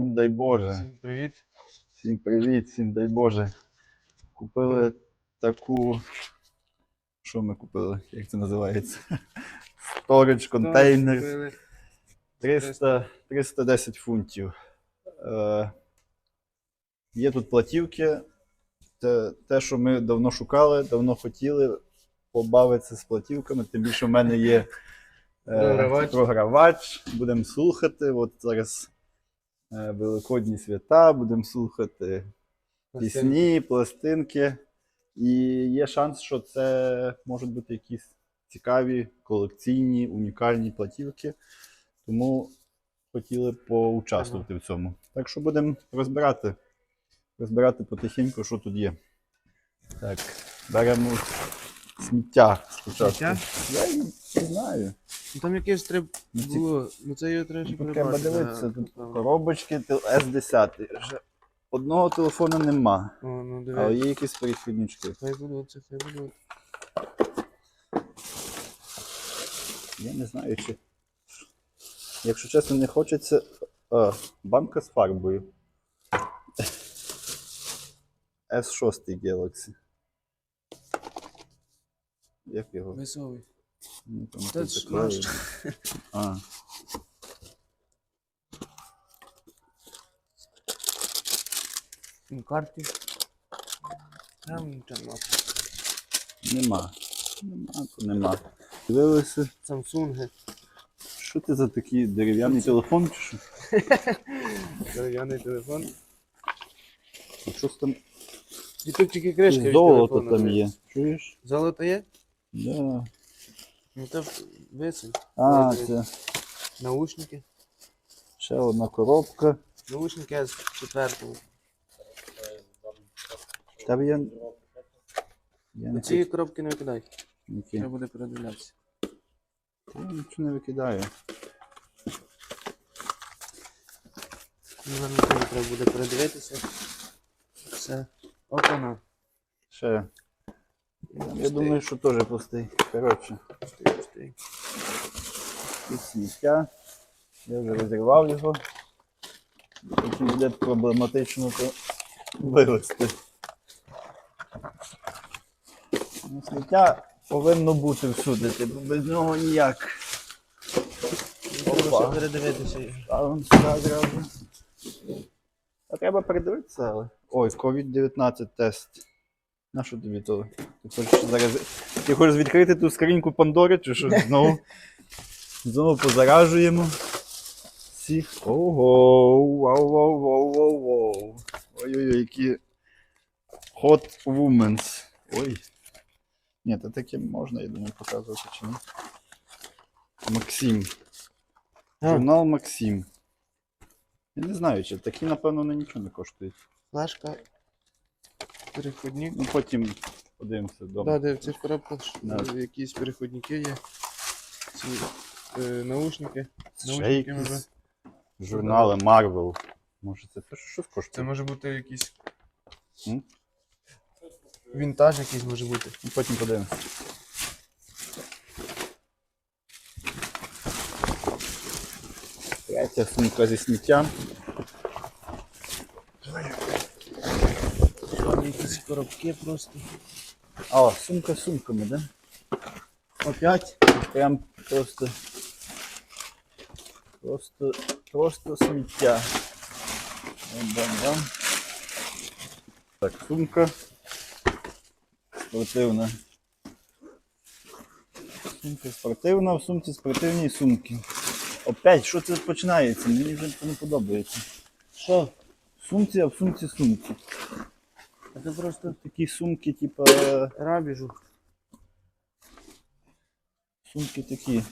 Дай Боже. Всім привіт. Всім привіт, всім дай Боже. Купили таку. Що ми купили? Як це називається? Сторич, контейнер. 300, 310 фунтів. Е, є тут платівки. Те, те, що ми давно шукали, давно хотіли побавитися з платівками. Тим більше в мене є е, Програвач. програвач. Будемо слухати. От зараз Великодні свята, будемо слухати пісні, пластинки. І є шанс, що це можуть бути якісь цікаві, колекційні, унікальні платівки. Тому хотіли поучаствувати в цьому. Так що будемо розбирати. Розбирати потихеньку, що тут є. Так, беремо сміття спочатку. Сміття? Я й не знаю. Ну там якесь треба Ну, ці- було. Ну це його треба ще Тут треба дивитися, да, тут напевно. коробочки S10. Вже Одного телефона нема, О, ну але диви. є якісь перехіднички. Хай будуть, це хай будуть. Я не знаю, чи. Якщо чесно, не хочеться. А, банка з фарбою. S6 Galaxy. Як його? Весовий. Ну, там Та тут ж наш. А. Ну, карти. Там нічого нема. Нема. Нема, то нема. Дивилися, Самсунги. що ти за такий дерев'яний телефон чи що? Дерев'яний телефон. Тут Щось там І тут тільки кришка від золото телефону там є. Чуєш? Золото є? Да. Ну то висень. А, це Наушники. ще одна коробка. Наушники з четвертого. Там я. Я не Ці коробки не викидай. Які? Треба буде передивлятися. Я нічого не викидаю. Ну, Нам треба буде передивитися. Все. Опана. Ще. Я думаю, що теж пустий. Коротше, Пустий, пустий. тут сміття. Я вже розірвав його. Якщо буде проблематично, то вивезти. Ну, Сміття повинно бути всюди, типу без нього ніяк. Треба передивитися. Ставимо сюди зразу. А треба передивитися, але. Ой, COVID-19 тест. На що тобі то? Ти хочеш зараз. Ти хочеш відкрити ту скриньку Пандори, чи що знову? Знову позаражуємо. Всіх. Ого! Вау, вау, вау, вау, вау. Ой-ой-ой, які hot women's. Ой. Ні, то таке можна, я думаю, показувати чи ні. Максим. Журнал Максим. Я не знаю, чи такі, напевно, на нічого не коштують. Флешка. Переходник. Ну потім подивимося вдома. Да, де в цих коробках Да. якісь переходники є. Ці е, наушники. Ще Наушники може. журнали Marvel. Може це теж щось Це коштує? може бути якийсь. М? Вінтаж якийсь може бути. Ну, потім подивимося. Третя сумка зі сміттям. Там якісь коробки просто. А, сумка з сумками, да? Опять прям просто. Просто, просто сміття. Бам-бам-бам. Так, сумка. Спортивна. Сумка спортивна, в сумці спортивні сумки. Опять, що це починається? Мені вже не подобається. Що? В сумці, а в сумці сумки. Це просто Такі сумки, типа. рабіжу. Сумки такі.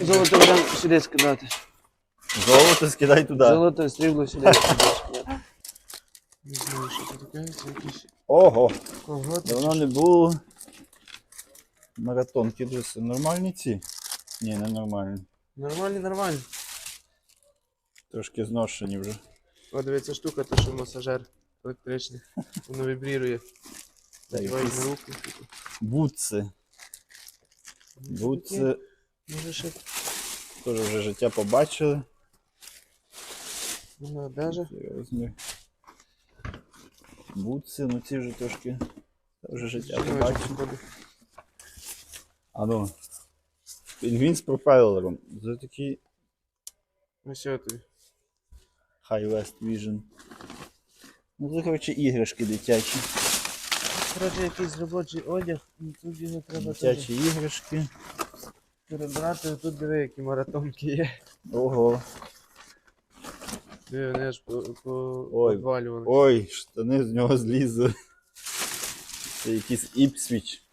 Золото будемо сюди скидати. Золото скидай туди. Золото срібло сюди скидати. Не знаю, що це таке, це якісь Ого, колготи. давно не було. Маратонки джеси. Нормальні ці? Ні, не нормальні. Нормально, нормально. Трошки зношені вже. О, дивіться штука, то що масажер Електричний. Воно вібрірує. Надіваєш на руку. Бутси. Бутси Може ще теж вже життя побачили. Це розмір. Бутси, ну ці вже трошки. Це вже життя походу. А ну. Пінгвін з пропелером. Це такий Ось що тобі. High West Vision. Ну, це, коротше, іграшки дитячі. Коротше, якийсь робочий одяг, і тут його треба Дитячі іграшки. перебрати. Тут диви, які маратонки є. Ого. Диви, вони аж по, по Ой. штани з нього злізли. Це якийсь Іпсвіч.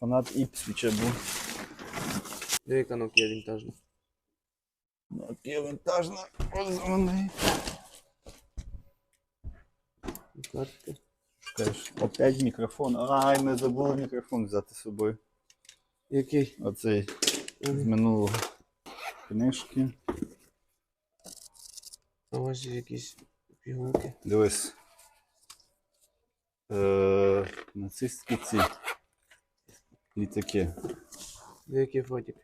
Фанат Іпсвіча був. Диви, яка Nokia вінтажна. Ну, таке вінтажна розумний. І Картки. Шукаєш, опять мікрофон. Ай, ми забули мікрофон взяти з собою. Який? Оцей з минулого. Книжки. А ось якісь пігулки. Дивись. Е, нацистські ці. Літаки. Диви, який фотик.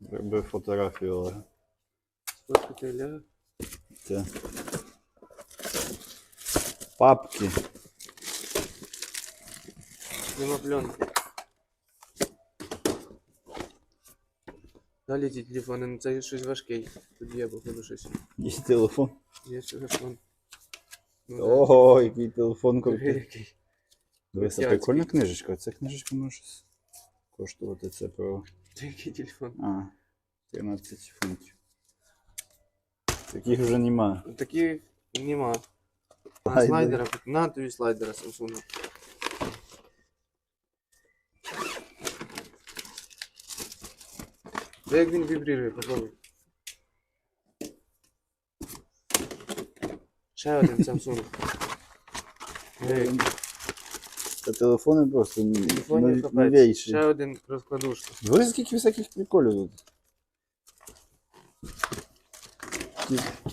Зробив фотографію, але Сфоткати ляга. це. Папки. Нема пленки. Далі ті телефони, ну це щось важкий. Тут є, походу, щось. Є телефон. Є телефон. Ну, да. Ого, який телефон Диви, крутий. який. Дивися, крутяцький. прикольна книжечка. Ця книжечка може щось коштувати це про. Диви, Який телефон. А, 13 фунтів. Таких вже нема. Таких нема. А слайдера, на тобі слайдера Samsung. Да як він вібрірує, попробуй. Ще один Samsung. Диви, Та телефони просто ні- Телефонів нові- капець. новейші. Ще один розкладушка. Дивись, скільки всяких приколів тут.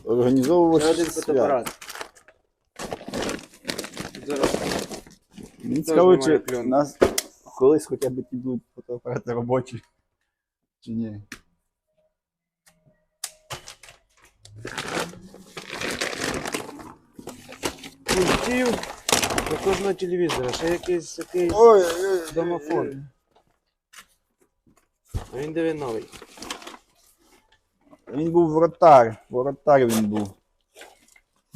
Організовувач Ще один свят. фотоапарат. Тут Зараз Мені цікаво, чи у нас колись хоча б ті були фотоапарати робочі. Чи ні? пультів до кожного телевізора. Ще якийсь такий. Ой, Домофон. ой. А він новий. Він був воротар. Воротар він був.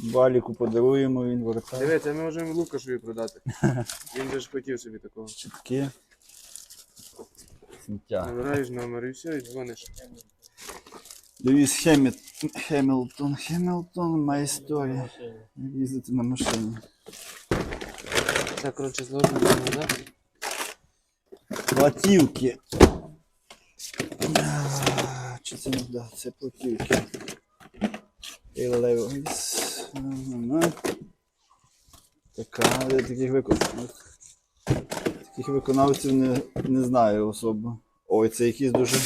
Баліку подаруємо, він. Диви, це ми можемо Лукашові продати. Він же ж хотів собі такого. Чітки. Сміття. Набираєш номер і все, і дзвониш. Льюіс Хеміт... Хемілтон. Хемілтон, моя історія. Їздити на машині. Так, коротше, зложено, да? Платівки. Чи це не да, це платівки. Левіс. Така, я таких виконавців. Таких виконавців не, не знаю особо. Ой, це якісь дуже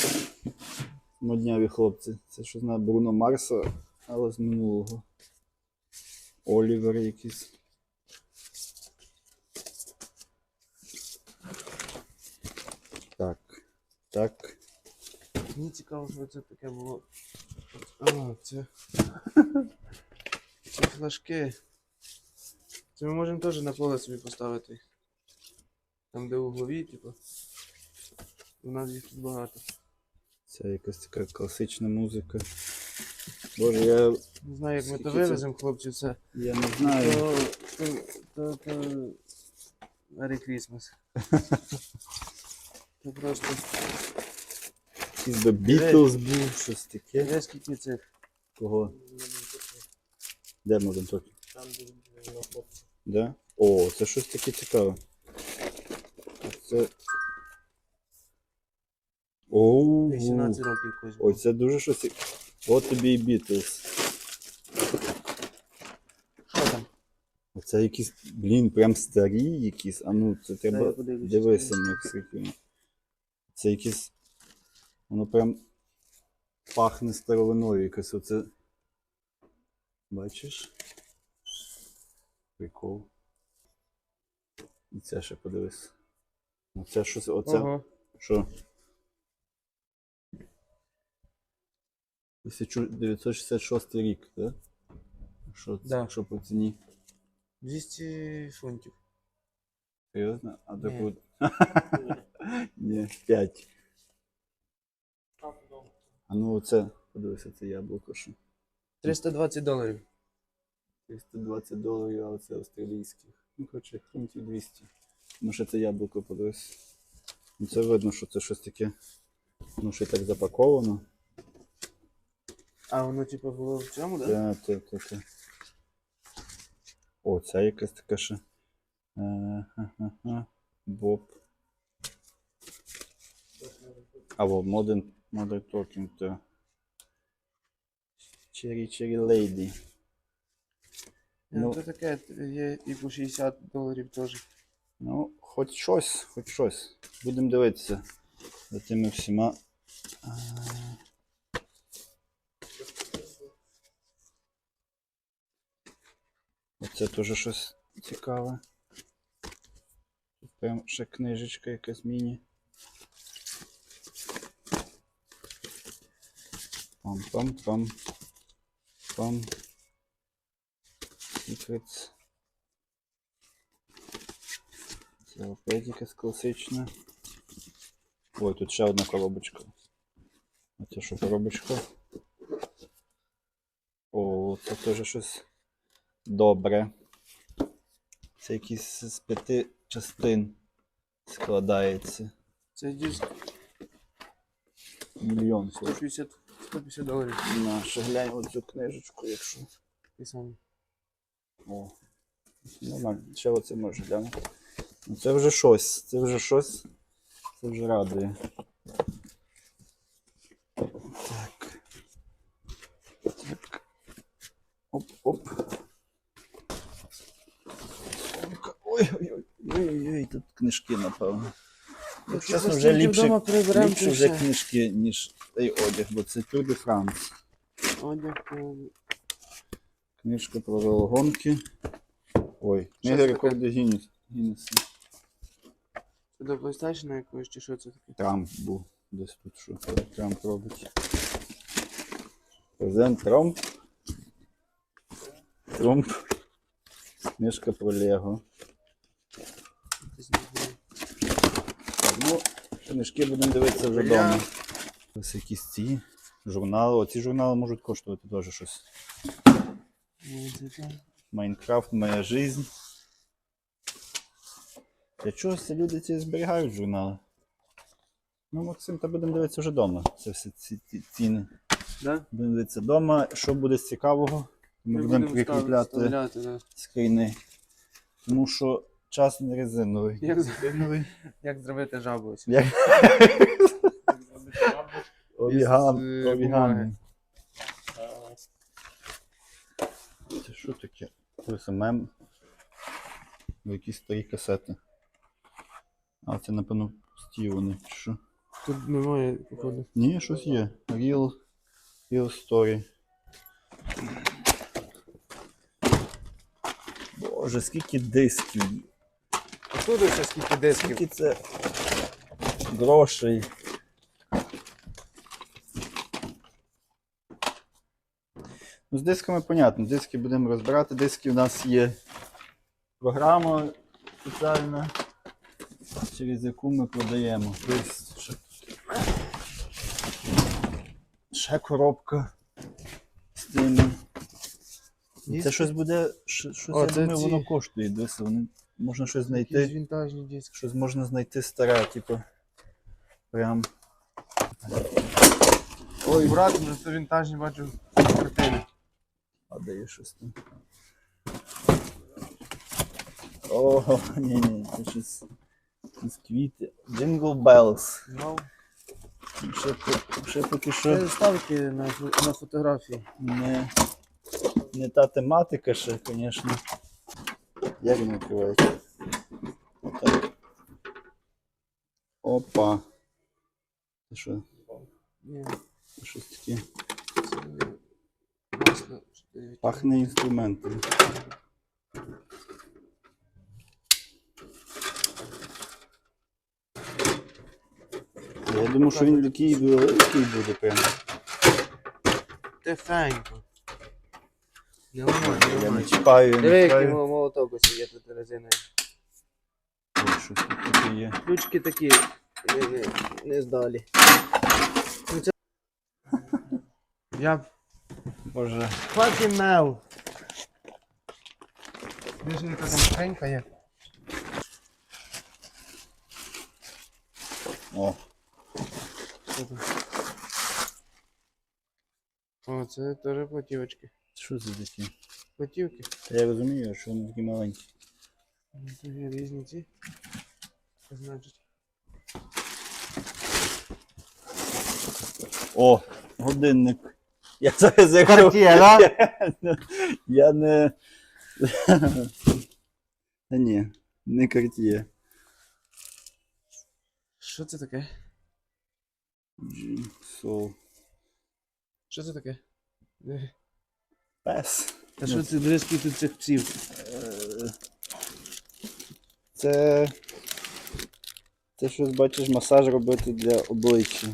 модняві хлопці. Це щось на Бруно Марса, але з минулого. Олівер якийсь. Так. Так. Мені цікаво, що це таке було. А, це. Флажки. Це ми можемо теж на поле собі поставити. Там, де углові, типу. У нас їх тут багато. Це якась така класична музика. Боже, я, Не знаю, як ми Скільки то це? вивеземо, хлопці, це. я не знаю. То, то, то, то... Merry Christmas. Це просто. Якийсь би Бітлз був, щось таке. Де скільки цих? Кого? Де можемо тут? Там хлопці. Де? О, це щось таке цікаве. Це. Оу. 18 років якось. Ой, це дуже щось. От тобі і Бітлз. Що там? Оце якісь, блін, прям старі якісь. А ну, це треба дивися на скільки. Це якісь. Воно прям пахне старовиною якось. Оце. Бачиш? Прикол. І це ще подивись. Ну це щось. Оце. Ого. Що? 1966 рік, так? Що, це- Да. що по ціні? 200 фунтів. Серйозно? А Ні. таку. Ні, 5. А ну оце, подивися, це яблуко, що. 320 доларів. 320 доларів, але це австралійських. Ну, коротше, фунтів 200. Ну, ще це яблуко подивись. Ну, це видно, що це щось таке. Ну, ще так запаковано. А воно типу було в цьому, так? Та, та, та, та. О, це якась така ще. Е. Боб. Або Modern, Modern Talking, то. Cherry Cherry Lady. Ну, Ну. то таке є і по 60 доларів теж. Ну, хоч щось, хоч щось. Будемо дивитися за тими всіма. Е, Оце теж щось цікаве. Тут прям ще книжечка якась міні. Пам-пам-пам. Spam Secrets. Це опять якась класична. Ой, тут ще одна коробочка. А це що коробочка? О, це теж щось добре. Це якісь з п'яти частин складається. Це диск. Мільйон. 60 150 доларів. На, ще глянь оцю книжечку, якщо. Ти сам. О. Нормально. Ще оце може глянути. Ну це вже щось. Це вже щось. Це вже радує. Так. Так. Оп-оп. Ой-ой-ой. Ой-ой-ой, тут книжки, напевно. Ну, чесно, вже ліпше, ліпше вже книжки, ніж цей одяг, бо це Tour de France. Одяг по... Книжка про велогонки. Ой, книга Гіннес. Гіннеса. Це до PlayStation якогось чи що це таке? Трамп був десь тут, що Трамп робить. Президент Трамп. Трамп. Книжка про Лего. Ну, книжки будемо дивитися вже вдома. Ось якісь ці журнали. Оці журнали можуть коштувати теж щось. Майнкрафт, моя жизнь. Для чого це люди ці зберігають журнали? Ну, Максим, та будемо дивитися вже вдома. Це всі ці, ці ціни. Да? Будемо дивитися вдома. Що буде з цікавого, ми будемо прикріпляти да. скріни. Тому що час не резиновий. Як, резиновий? як зробити жабу? Як? Із, е, оріган. бумаги. Це що таке? Це мем. В якісь старі касети. А це, напевно, пусті вони. Що? Тут немає, походу. Ні, щось є. Real, real story. Боже, скільки дисків. Отуди ще скільки дисків. Скільки це грошей. Ну, з дисками понятно, диски будемо розбирати. Диски у нас є програма спеціальна, через яку ми продаємо. Ще, ще коробка з тими. Це щось буде, що- щось О, я це думаю, ці- воно коштує. Дивися, вони можна щось знайти. вінтажні диски. Щось можна знайти старе, типу. Прям. Ой, брат, вже це вінтажні бачу картини. А де є щось там? О, ні, ні, це щось. Якісь квіти. Jingle Bells. Ну, Ще, по- ще поки що це ставки на, фо- на фотографії. не, не та тематика ще, звісно. Як він відкривається? Отак. Опа. Це що? Ні, Це щось таке. це. Пахне інструментом. Я думаю, що він такий великий буде прям. тихенько. Не ламай, не Я не ламай. чіпаю, я Диви, не який чіпаю. молоток ось є тут резиною. Ой, Щось тут таке є. Ключки такі не, не, не здалі. Ну, це... Я Боже. fucking hell. Дивись, яка там шкренька є. О, Що? О, це теж платівочки. що це таке? Платівки. Та я розумію, що вони такі маленькі. Є різні ці. Це значить. О, годинник. Я зараз як Cartier, да? Я не. Та ні, не Cartier. Що це таке? Jigsaw. Що це таке? Пес. Та що це дриски тут цих псів? Е, Це. Це щось бачиш масаж робити для обличчя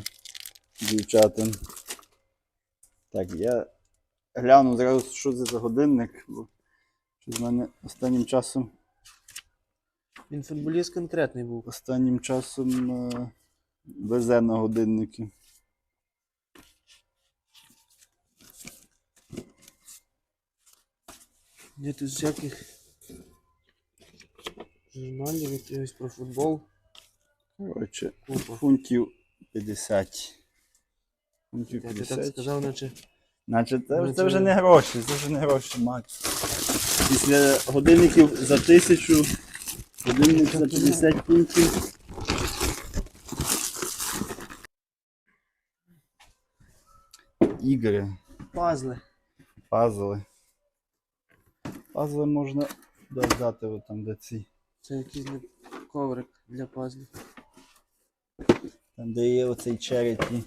дівчатам. Так, я гляну зразу, що це за годинник, бо щось в мене останнім часом. Він футболіст конкретний був. Останнім часом е, везе на годинники. Є тут всяких журналів якихось про футбол. Коротше, Купа. фунтів 50. Фунтів ти так 50. сказав, наче. Наче це, це вже не гроші, це вже не гроші, Макс. Після годинників за тисячу, годинник за 50 фунтів. Ігри, Пазли. пазли. Пазли можна додати от там, де ці. Це якийсь не коврик для пазлів. Там, де є оцей череті.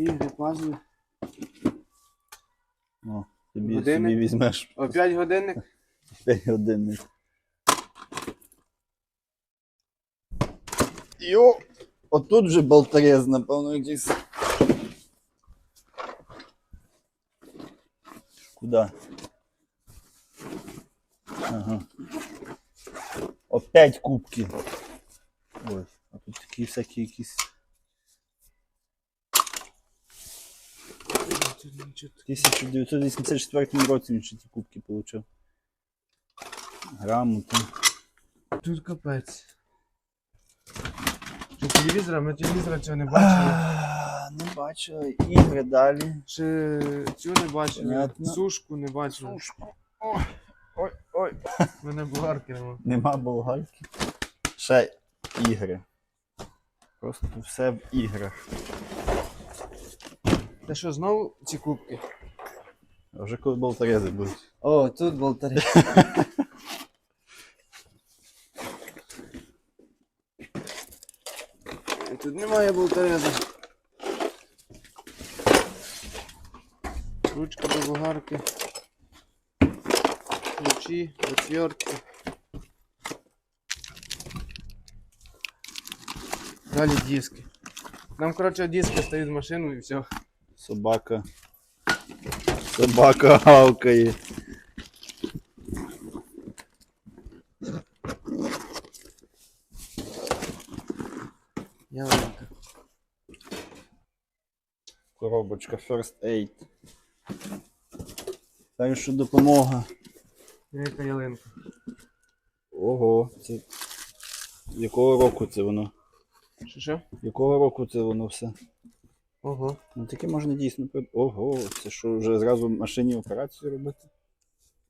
Ігри, пазли. О, тобі Годинник? собі візьмеш Опять годинник. 5 годинник. Йо! Отут вже болтарез, напевно, якийсь. Куда? Ага. Опять кубки. Ой, а тут такі всякі якісь. Тут нічого В 1984 році він ще ці кубки отримав. Грамоти. Тут капець. Що телевізора? Ми телевізора цього не бачили. Не бачили. Ігри далі. Ще цю не бачили. Понятно. Сушку не бачили. Ой, ой, ой. У мене болгарки нема. Нема болгарки. Ще ігри. Просто все в іграх. Та що, знову ці кубки? А вже коли болтарези будуть. О, тут болтари. Тут немає болтареза. Ручка до болгарки. Ключі, отвертки. Далі диски. Нам, коротше, диски стоїть в машину і все. Собака. Собака гавкає. Ялинка. Коробочка First Aid. Перша допомога. Яка ялинка? Ого, це. Якого року це воно? Що що? Якого року це воно все? Ого. Ну таке можна дійсно. Ого, це що вже зразу в машині операцію робити?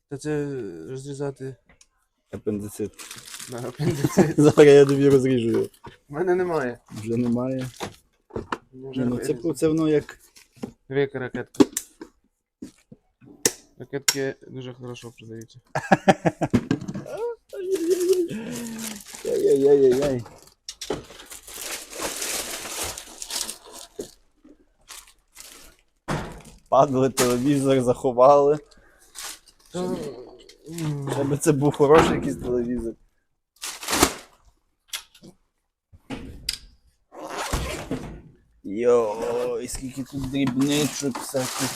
Та це розрізати Апендицит. на апендицит. Зараз я тобі розріжу його. У мене немає. Вже немає. Ні, ну це, це воно як. Дві ракетки. Ракетки дуже хорошо продаються. Яй-яй-яй-яй. Падали телевізор, заховали. М, Щоб це був хороший якийсь телевізор. Йой, скільки тут дрібничок всяких.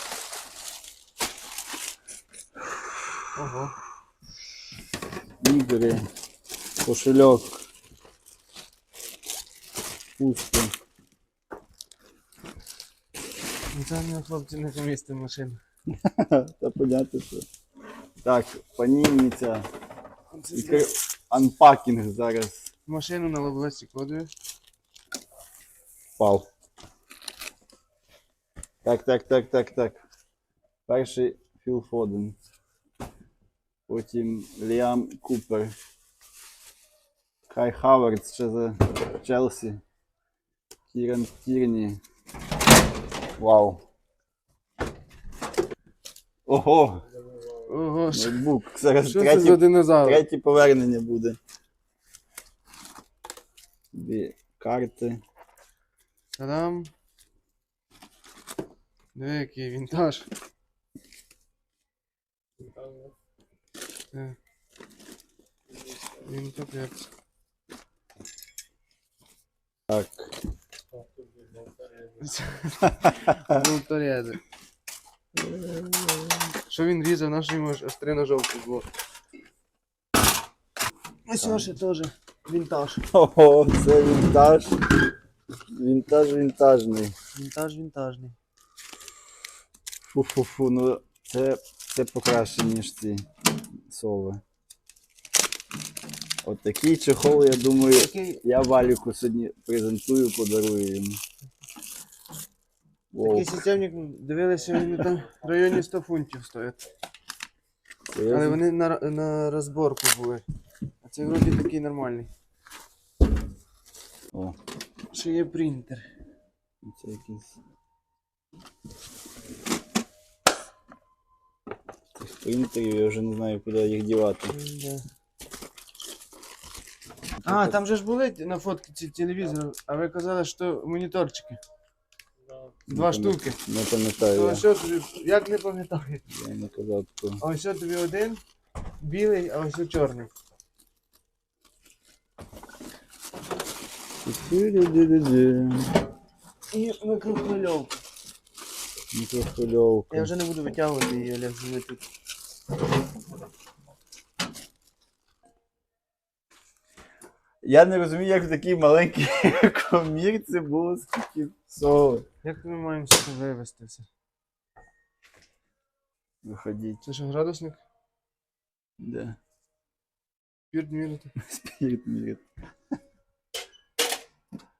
Ого. Ігри, кошельок. Пусто. Це не хлопці не помістимо машину. Та понятно, що. Так, панінниця. Анпакінг зараз Машину на лобове стекло даю. впав. Так, так, так, так, так. Перший Філ Фоден. Потім Ліам Купер. Кай Хавард ще за Челсі. Кіран Тірні. Вау. Ого! Ого, що, Ноутбук. Зараз що це за динозавр? Третє повернення буде. Дві карти. Та-дам. Диви, який вінтаж. Так. Він капець. Так. Болторези. Що він різав, наш йому три ножовки було. Ось ще теж вінтаж. Ого, це вінтаж. Вінтаж вінтажний. Вінтаж вінтажний. Фу-фу-фу, ну це, це покраще, ніж ці сови. От такий чехол, я думаю, Такий, я Валіку сьогодні презентую, подарую йому. Такий системник, дивилися, вони там в районі 100 фунтів стоять. Але серйозно? вони на, на розборку були. А це вроді такий нормальний. О, Ще є принтер. це якийсь. Цих принтерів я вже не знаю, куди їх дівати. Да. А, там же ж були на фотці ці телевізори, а ви казали, що моніторчики. Два Не штуки. Не пам'ятаю, То я, що тобі, як не пам'ятаю? я не казав такого. А ось що тобі один білий, а ось чорний. І микрохвильовка. Мікрохвильовка. Я вже не буду витягувати її, Олег, живи тут. Я не розумію, як в такій маленькій комірці було скільки всього. Як ми маємо це вивести все? Виходіть. Це що, градусник? Де? Пірт мірити? Спірт міряти.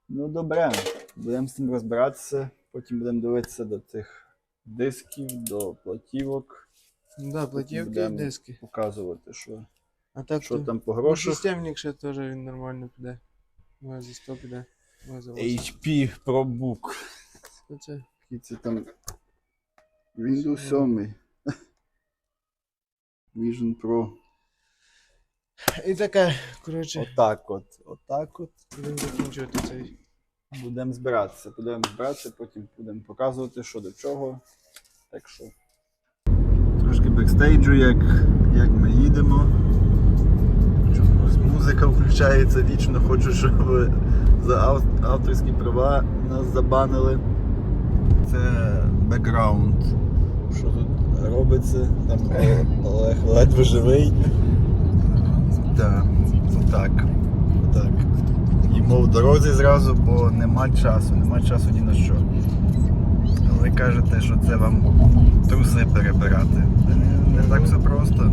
Ну добре, будемо з цим розбиратися, потім будемо дивитися до цих дисків, до платівок, Ну да, платівки і Будемо. диски. показувати, що, А так що то- там по Ну, грошах. системник ще теж він нормально піде. Може за 100 піде. Може за 8. HP ProBook. Оце. Який це там Windows 7. Vision Pro. І таке, коротше, Отак от. Отак от. будемо закінчувати цей. Будемо збиратися. Будемо збиратися, потім будемо показувати, що до чого. Так що. Трошки бекстейджу, як, як ми їдемо. Музика включається вічно, хочу, щоб за ав- авторські права нас забанили. Це бекграунд. Що тут робиться? Там Олег ледве живий. Так, отак. Отак. Їмо в дорозі зразу, бо нема часу, нема часу ні на що. Ви кажете, що це вам труси перебирати. Не, не так все просто.